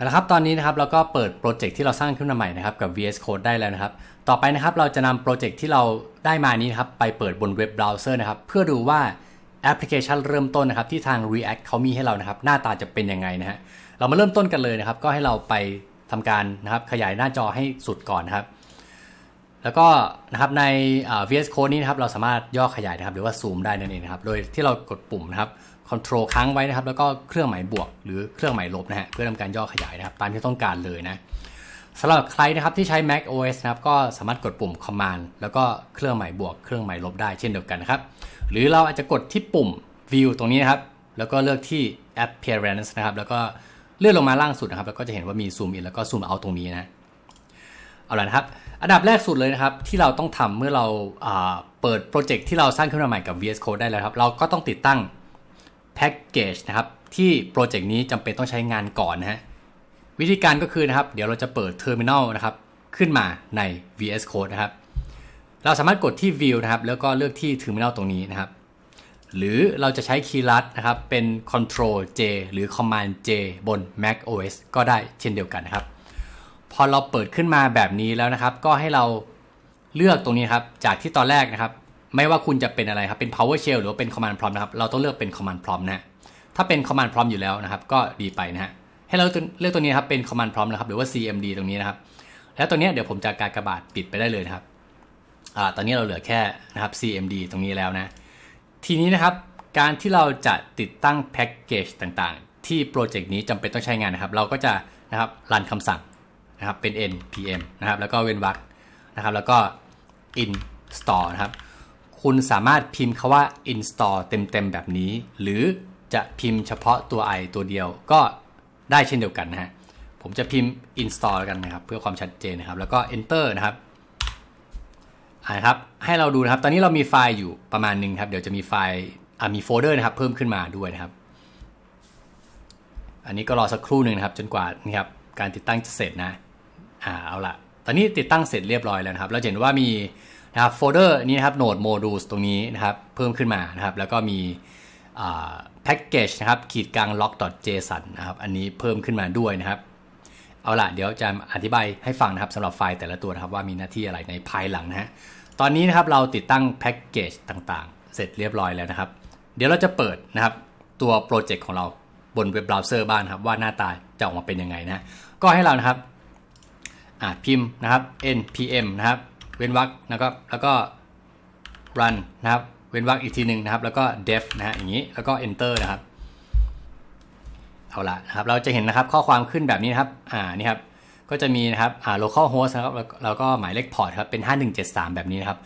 เอาละครับตอนนี้นะครับเราก็เปิดโปรเจกต์ที่เราสร้างขึ้นมาใหม่นะครับกับ VS Code ได้แล้วนะครับ ต่อไปนะครับเราจะนำโปรเจกต์ที่เราได้มานี้นะครับไปเปิดบนเว็บเบราว์เซอร์นะครับเพื่อดูว่าแอปพลิเคชันเริ่มต้นนะครับที่ทาง React เขามีให้เรานะครับหน้าตาจะเป็นยังไงนะฮะเรามาเริ่มต้นกันเลยนะครับก็ให้เราไปทำการนะครับขยายหน้าจอให้สุดก่อนนะครับ แล้วก็นะครับใน VS Code นี้นะครับเราสามารถย่อขยายนะครับ หรือว่าซูมได้นั่นเองนะครับ โดยที่เรากดปุ่มนะครับ Control ค้างไว้นะครับ แล้วก็เครื่องหมายบวก หรือเครื่องหมายลบนะฮะเพื่อทำการย่อขยายนะครับ ตามที่ต้องการเลยนะสำหรับใครนะครับที่ใช้ Mac OS นะครับก็สามารถกดปุ่ม Command แล้วก็เครื่องหมายบวก เครื่องหมายลบได้เช่นเดียวกันนะครับ หรือเราอาจจะกดที่ปุ่ม View ตรงนี้นะครับ แล้วก็เลือกที่ Appearance นะครับ แล้วก็เลื่อนลงมาล่างสุดนะครับ แล้วก็จะเห็นว่ามี Zoom In แล้วก็ Zoom Out ตรงนี้นะ เอาละนะครับ อันดับแรกสุดเลยนะครับ ที่เราต้องทำเมื่อเราเปิดโปรเจกต์ที่เราสร้างขึ้นมาใหม่กับ VS Code ได้แล้วครับ เราก็ต้องติดตั้งแพ็กเกจนะครับ ที่โปรเจกต์นี้จำเป็นต้องใช้งานก่อนนะฮะวิธีการก็คือนะครับ เดี๋ยวเราจะเปิด Terminal นะครับ ขึ้นมาใน VS Code นะครับ เราสามารถกดที่ View นะครับ แล้วก็เลือกที่ Terminal ตรงนี้นะครับ หรือเราจะใช้คีย์ลัดนะครับ เป็น Control J หรือ Command J บน Mac OS ก็ได้เช่นเดียวกันนะครับ พอเราเปิดขึ้นมาแบบนี้แล้วนะครับ ก็ให้เราเลือกตรงนี้ครับ จากที่ตอนแรกนะครับ ไม่ว่าคุณจะเป็นอะไรครับ เป็น PowerShell หรือว่าเป็น Command Prompt นะครับ เราต้องเลือกเป็น Command Prompt นะฮะถ้าเป็น Command Prompt อยู่แล้วนะครับ ก็ดีไปนะฮะ ให้เราเลือกตัวนี้ครับ เป็น Command Prompt นะครับ หรือว่า CMD ตรงนี้นะครับ แล้วตัวนี้เดี๋ยวผมจะการกระบาดปิดไปได้เลยนะครับ อ่า ตอนนี้เราเหลือแค่นะครับ CMD ตรงนี้แล้วนะ ทีนี้นะครับ การที่เราจะติดตั้งแพ็กเกจต่างๆ ที่โปรเจกต์นี้จำเป็นต้องใช้งานนะครับ เราก็จะนะครับรันคำสั่ง นะครับเป็น npm นะครับแล้วก็เว้นวรรคนะครับแล้วก็ install นะครับคุณสามารถพิมพ์คาว่า install เต็มๆแบบนี้ หรือจะพิมพ์เฉพาะตัว i ตัวเดียวก็ได้เช่นเดียวกันนะฮะผมจะพิมพ์ install กันนะครับ เพื่อความชัดเจนนะครับ แล้วก็ enter นะครับอ่านครับให้เราดูนะครับ ตอนนี้เรามีไฟล์อยู่ประมาณหนึ่งครับ เดี๋ยวจะมีไฟล์มีโฟลเดอร์นะครับ เพิ่มขึ้นมาด้วยนะครับ อันนี้ก็รอสักครู่หนึ่งนะครับ จนกว่านี่ครับการติดตั้งจะเสร็จนะ อ่าเอาละตอนนี้ติดตั้งเสร็จเรียบร้อยแล้วนะครับเราเห็นว่ามีนะครับโฟลเดอร์นี้นะครับ Node Modules ตรงนี้นะครับเพิ่มขึ้นมานะครับ แล้วก็มีแพ็กเกจนะครับขีดกลาง log.json นะครับอันนี้เพิ่มขึ้นมาด้วยนะครับ เอาล่ะเดี๋ยวจะอธิบายให้ฟังนะครับสำหรับไฟล์แต่ละตัวนะครับว่ามีหน้าที่อะไรในภายหลังนะฮะตอนนี้นะครับเราติดตั้งแพ็กเกจต่างๆ เสร็จเรียบร้อยแล้วนะครับ เดี๋ยวเราจะเปิดนะครับตัวโปรเจกต์ของเราบนเว็บเบราว์เซอร์บ้างครับว่าหน้าตาจะออกมาเป็นยังไงนะก็ให้เรานะครับ อ่าพิมพ์นะครับ npm นะครับ เว้นวรรคนะครับแล้วก็ run นะครับ เว้นวรรคอีกทีหนึ่งนะครับ แล้วก็ def นะฮะอย่างนี้แล้วก็ enter นะครับเอาละนะครับเราจะเห็นนะครับข้อความขึ้นแบบนี้นะครับอ่านี่ครับก็จะมีนะครับอ่า local host นะครับแล้วแล้วก็หมายเลขพอร์ตครับเป็น 5173 แบบนี้นะครับ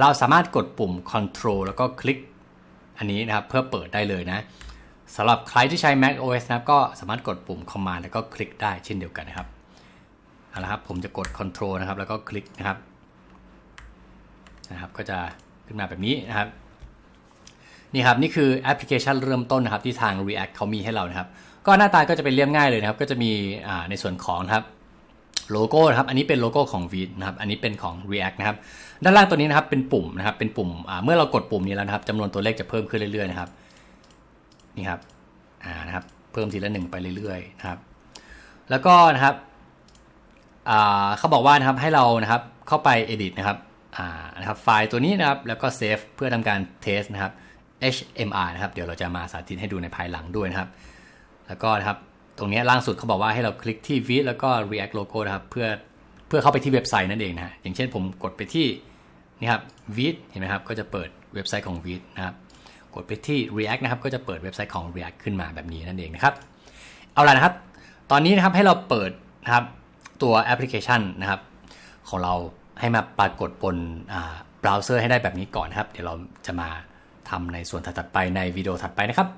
เราสามารถกดปุ่ม control แล้วก็คลิกอันนี้นะครับเพื่อเปิดได้เลยนะสำหรับใครที่ใช้ Mac OS นะครับก็สามารถกดปุ่ม command แล้วก็คลิกได้เช่นเดียวกันนะครับ เอาละครับผมจะกด Ctrl นะครับ แล้วก็คลิกนะครับนะครับ ก็จะขึ้นมาแบบนี้นะครับนี่ครับนี่คือแอปพลิเคชันเริ่มต้นนะครับที่ทาง React เขามีให้เรานะครับ ก็หน้าตาก็จะเป็นเรียบง่ายเลยนะครับ ก็จะมีในส่วนของนะครับโลโก้นะครับ อันนี้เป็นโลโก้ของ v ีนะครับ อันนี้เป็นของ React นะครับ ด้านล่างตัวนี้นะครับเป็นปุ่มนะครับ เป็นปุ่ม เมื่อเรากดปุ่มนี้แล้วนะครับจำนวนตัวเลขจะเพิ่มขึ้นเรื่อยๆนะครับ นี่ครับ อ่า นะครับ เพิ่มทีละหนึ่งไปเรื่อยๆนะครับ แล้วก็นะครับ เขาบอกว่านะครับให้เรานะครับเข้าไป edit นะครับนะครับไฟล์ตัวนี้นะครับแล้วก็ save เพื่อทำการ test นะครับ HMR นะครับเดี๋ยวเราจะมาสาธิตให้ดูในภายหลังด้วยนะครับ แล้วก็นะครับตรงนี้ล่างสุดเขาบอกว่าให้เราคลิกที่ v i แล้วก็ React Logo นะครับเพื่อเพื่อเข้าไปที่เว็บไซต์นั่นเองนะฮะอย่างเช่นผมกดไปที่นี่ครับ v i เห็นไหมครับก็จะเปิดเว็บไซต์ของ v i นะครับกดไปที่ React นะครับก็จะเปิดเว็บไซต์ของ React ขึ้นมาแบบนี้นั่นเองนะครับ เอาล่ะนะครับ ตอนนี้นะครับให้เราเปิดนะครับ ตัวแอปพลิเคชันนะครับของเราให้มาปรากฏบนเบราว์เซอร์ให้ได้แบบนี้ก่อนนะครับ เดี๋ยวเราจะมาทำในส่วนถัดไปในวิดีโอถัดไปนะครับ